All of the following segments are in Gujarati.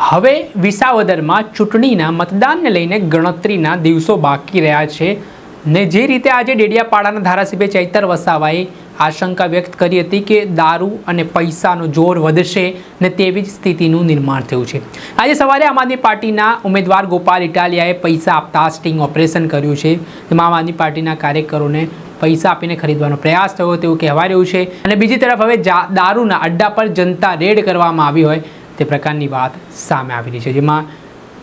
હવે વિસાવદરમાં ચૂંટણીના મતદાનને લઈને ગણતરીના દિવસો બાકી રહ્યા છે ને જે રીતે આજે ડેડિયાપાડાના ધારાસભ્ય ચૈતર વસાવાએ આશંકા વ્યક્ત કરી હતી કે દારૂ અને પૈસાનો જોર વધશે ને તેવી જ સ્થિતિનું નિર્માણ થયું છે. આજે સવારે આમ આદમી પાર્ટીના ઉમેદવાર ગોપાલ ઇટાલિયાએ પૈસા આપતા સ્ટિંગ ઓપરેશન કર્યું છે. તેમાં આમ આદમી પાર્ટીના કાર્યકરોને પૈસા આપીને ખરીદવાનો પ્રયાસ થયો તેવું કહેવાય રહ્યું છે. અને બીજી તરફ હવે દારૂના અડ્ડા પર જનતા રેડ કરવામાં આવી હોય તે પ્રકારની વાત સામે આવેલી છે. જેમાં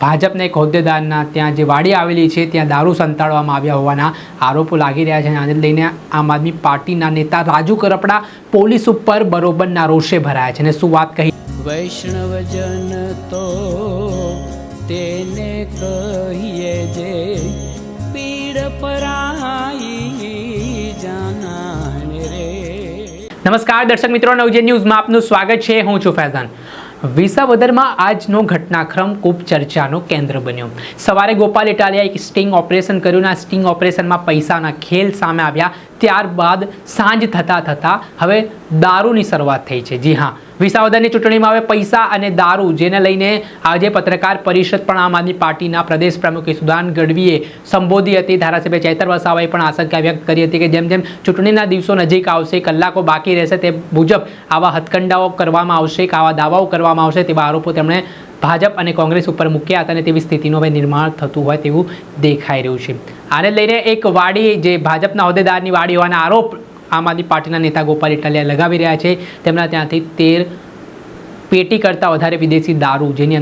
ભાજપના એક હોદ્દેદારના ત્યાં જે વાડી આવેલી છે ત્યાં દારૂ સંતાડવામાં આવ્યા હોવાના આરોપો લાગી રહ્યા છે આને લઈને આમ આદમી પાર્ટીના નેતા રાજુ કરપડા પોલીસ ઉપર બરોબરના રોષે ભરાયા છે. અને શું વાત કહી? વૈષ્ણવજન તો તેને કહીએ જે પીડ પરાઈ જાનાને રે. નમસ્કાર દર્શક મિત્રો નવજે ન્યૂઝમાં આપનું સ્વાગત છે. હું છું ફૈઝાન. વિસાવદરમાં આજનો ઘટનાક્રમ ખૂબ ચર્ચાનો કેન્દ્ર બન્યો. સવારે ગોપાલ ઇટાલિયાએ એક સ્ટિંગ ઓપરેશન કર્યું આ સ્ટિંગ ઓપરેશનમાં પૈસાના ખેલ સામે આવ્યા. ત્યારબાદ સાંજ થતાં થતાં હવે દારૂની શરૂઆત થઈ છે. જી હા વિસાવદરની ચૂંટણીમાં હવે પૈસા અને દારૂ, જેને લઈને આજે પત્રકાર પરિષદ પણ આમ આદમી પાર્ટીના પ્રદેશ પ્રમુખ સુદાન ગઢવીએ સંબોધી હતી. ધારાસભ્ય ચૈતર વસાવાએ પણ આશંકા વ્યક્ત કરી હતી કે જેમ જેમ ચૂંટણીના દિવસો નજીક આવશે, કલાકો બાકી રહેશે તે મુજબ આવા હથકંડાઓ કરવામાં આવશે, કે આવા દાવાઓ કરવામાં આવશે તેવા આરોપો તેમણે ભાજપ અને કોંગ્રેસ ઉપર મૂક્યા હતા અને તેવી સ્થિતિનું હવે નિર્માણ થતું હોય તેવું દેખાઈ રહ્યું છે. આને લઈને એક વાડી, જે ભાજપના હોદ્દેદારની વાડી હોવાના આરોપ આમ આદમી પાર્ટીના નેતા ગોપાલ ઇટાલિયા લગાવી રહ્યા છે. તેમના ત્યાંથી તેર પેટી કરતાં વધારે વિદેશી દારૂ, જેની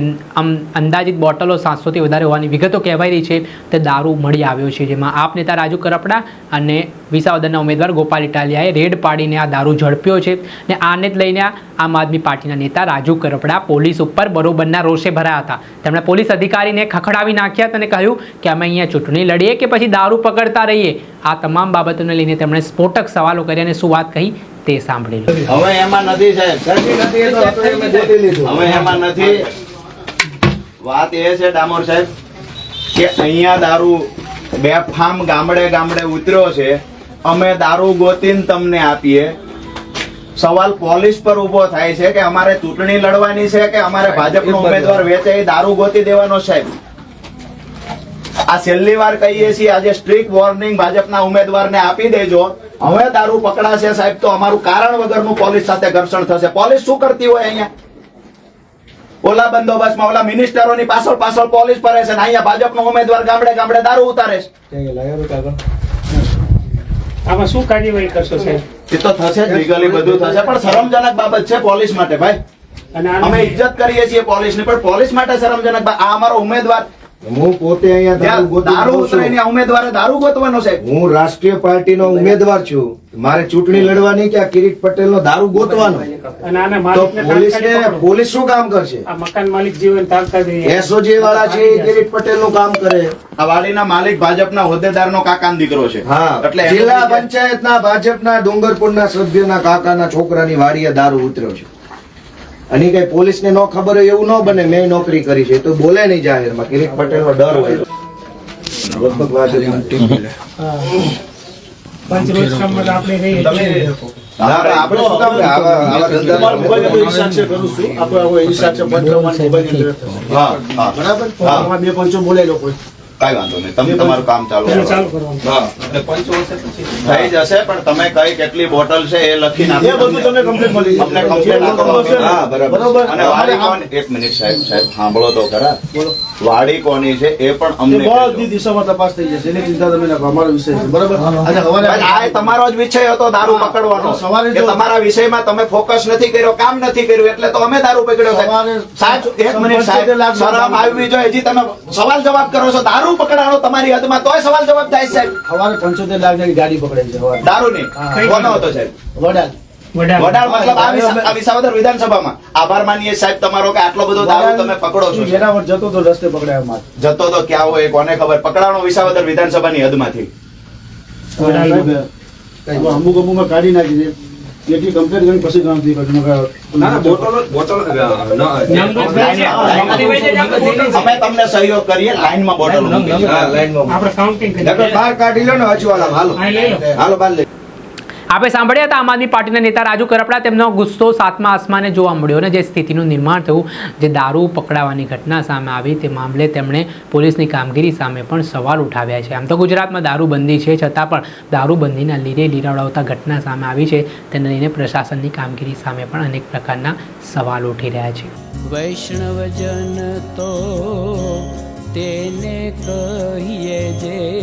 અંદાજિત બોટલો સાતસોથી વધારે હોવાની વિગતો કહેવાઈ રહી છે, તે દારૂ મળી આવ્યો છે. જેમાં આપ નેતા રાજુ કરપડા અને વિસાવદરના ઉમેદવાર ગોપાલ ઇટાલિયાએ રેડ પાડીને આ દારૂ ઝડપ્યો છે ને આને જ લઈને આમ આદમી પાર્ટીના નેતા રાજુ કરપડા પોલીસ ઉપર બરોબરના રોષે ભરાયા હતા. તેમણે પોલીસ અધિકારીને ખખડાવી નાખ્યા અને કહ્યું કે અમે અહીંયા ચૂંટણી લડીએ કે પછી દારૂ પકડતા રહીએ. આ તમામ બાબતોને લઈને તેમણે સ્ફોટક સવાલો કર્યા અને શું વાત કહી? તે સાંભળી લો હવે એમાં નથી સાહેબ. હવે એમાં નથી. વાત એ છે ડામોર સાહેબ કે અહીંયા દારૂ બેફામ ગામડે ગામડે ઉતર્યો છે. અમે દારૂ ગોતીને તમને આપીએ. સવાલ પોલીસ પર ઊભો થાય છે કે અમારે ચૂંટણી લડવાની છે કે અમારે ભાજપનો ઉમેદવાર વેચે એ દારૂ ગોતી દેવાનો સાહેબ? આ છેલ્લી વાર કહીએ છીએ આજે સ્ટ્રીક વોર્નિંગ ભાજપના ઉમેદવારને આપી દેજો. હવે દારૂ પકડાશે સાહેબ તો અમારું કારણ વગરનું પોલીસ સાથે ઘર્ષણ થશે. પોલીસ શું કરતી હોય અહીંયા? ઓલા બંદોબસ્તમાં ઓલા મિનિસ્ટરોની પાછળ પાછળ પોલીસ ફરે છે ને અહીંયા ભાજપનો ઉમેદવાર ગામડે ગામડે દારૂ ઉતારે? આમાં શું કાર્યવાહી કરશો સાહેબ? એ તો થશે જ લીગલી બધું થશે પણ શરમજનક બાબત છે પોલીસ માટે ભાઈ. અને અમે ઇજ્જત કરીએ છીએ પોલીસની પણ પોલીસ માટે શરમજનક આ અમારો ઉમેદવાર હું પોતે અહીંયા દારૂ ગોતી દારૂ ઉમેદવારે ગોતવાનો છે. હું રાષ્ટ્રીય પાર્ટીનો ઉમેદવાર છું. મારે ચૂંટણી લડવાની કે આ કિરીટ દારૂ ગોતવાનો? તો પોલીસ શું કામ કરશે? મકાન માલિક જીવન એસઓજી વાળા છે એ કિરીટ પટેલનું કામ કરે. આ વાડીના માલિક ભાજપના હોદ્દેદારનો કાકાનો દીકરો છે. હા. એટલે જિલ્લા પંચાયતના ભાજપના ડુંગરપુરના સભ્યના કાકાના છોકરાની વાડીએ દારૂ ઉતર્યો છે. અને કઈ પોલીસને ન ખબર હોય એવું ન બને મેં નોકરી કરી છે. તો બોલે નહીં જાહેરમાં કિરીટ પટેલનો ડર હોય. બરાબર? બે પંચો બોલાઈ લો કોઈ. કાંઈ વાંધો નહીં. તમે તમારું કામ ચાલુ થઈ જશે પણ તમે કઈ કેટલી બોટલ છે એ લખી નાખો તમને હા, બરાબર. અને વાડી એક મિનિટ સાહેબ સાહેબ સાંભળો તો ખરા વાડી કોની છે એ પણ અમને બધી દિશામાં તપાસ થઈ જશે. એની ચિંતા તમે ના અમારો વિષય છે. બરાબર? આજે આ તમારો જ વિષય હતો દારૂ પકડવાનો. સવારે તમારા વિષયમાં તમે ફોકસ નથી કર્યો કામ નથી કર્યું એટલે તો અમે દારૂ પકડ્યો સાહેબ. સાહેબ એક મિનિટ સાહેબ શરમ આવવી જોઈએ. હજી તમે સવાલ જવાબ કરો છો. દારૂ પકડાણો તમારી હદમાં તોય સવાલ જવાબ થાય સાહેબ. સવારે પંચોતેર લાખની ગાડી પકડાઈ છે હવારે દારૂની? હા. કોનો હતો સાહેબ. વડાલ. વડાલ. વડાળ મતલબ આ વિસાવદર વિધાનસભામાં. આભાર માનીએ સાહેબ તમારો કે આટલો બધો દારૂ તમે પકડો છો જતો તો રસ્તે પકડાયો માર. જતો તો ક્યાં હોય કોને ખબર? પકડાણો વિસાવદર વિધાનસભાની હદમાંથી. અમુક અમુક કાઢી નાખી છે એટલી કમ્પ્લેટ કરીને પછી ગણતરી બોટલ અમે તમને સહયોગ કરીએ લાઈનમાં બોટલ. આપણે કાઉન્ટિંગ. બહાર કાઢી લો ને હજુ હાલો. હાલો હાલો બહાર લઈ આપણે સાંભળ્યા હતા આમ આદમી પાર્ટીના નેતા રાજુ કરપડા. તેમનો ગુસ્સો સાતમા આસમાને જોવા મળ્યો અને જે સ્થિતિનું નિર્માણ થયું, જે દારૂ પકડાવાની ઘટના સામે આવી, તે મામલે તેમણે પોલીસની કામગીરી સામે પણ સવાલ ઉઠાવ્યા છે. આમ તો ગુજરાતમાં દારૂબંધી છે, છતાં પણ દારૂબંધીના લીરે લીરાવડાવતા ઘટના સામે આવી છે. તેને લઈને પ્રશાસનની કામગીરી સામે પણ અનેક પ્રકારના સવાલ ઉઠી રહ્યા છે. વૈષ્ણવજન તો તેને કહીએ જે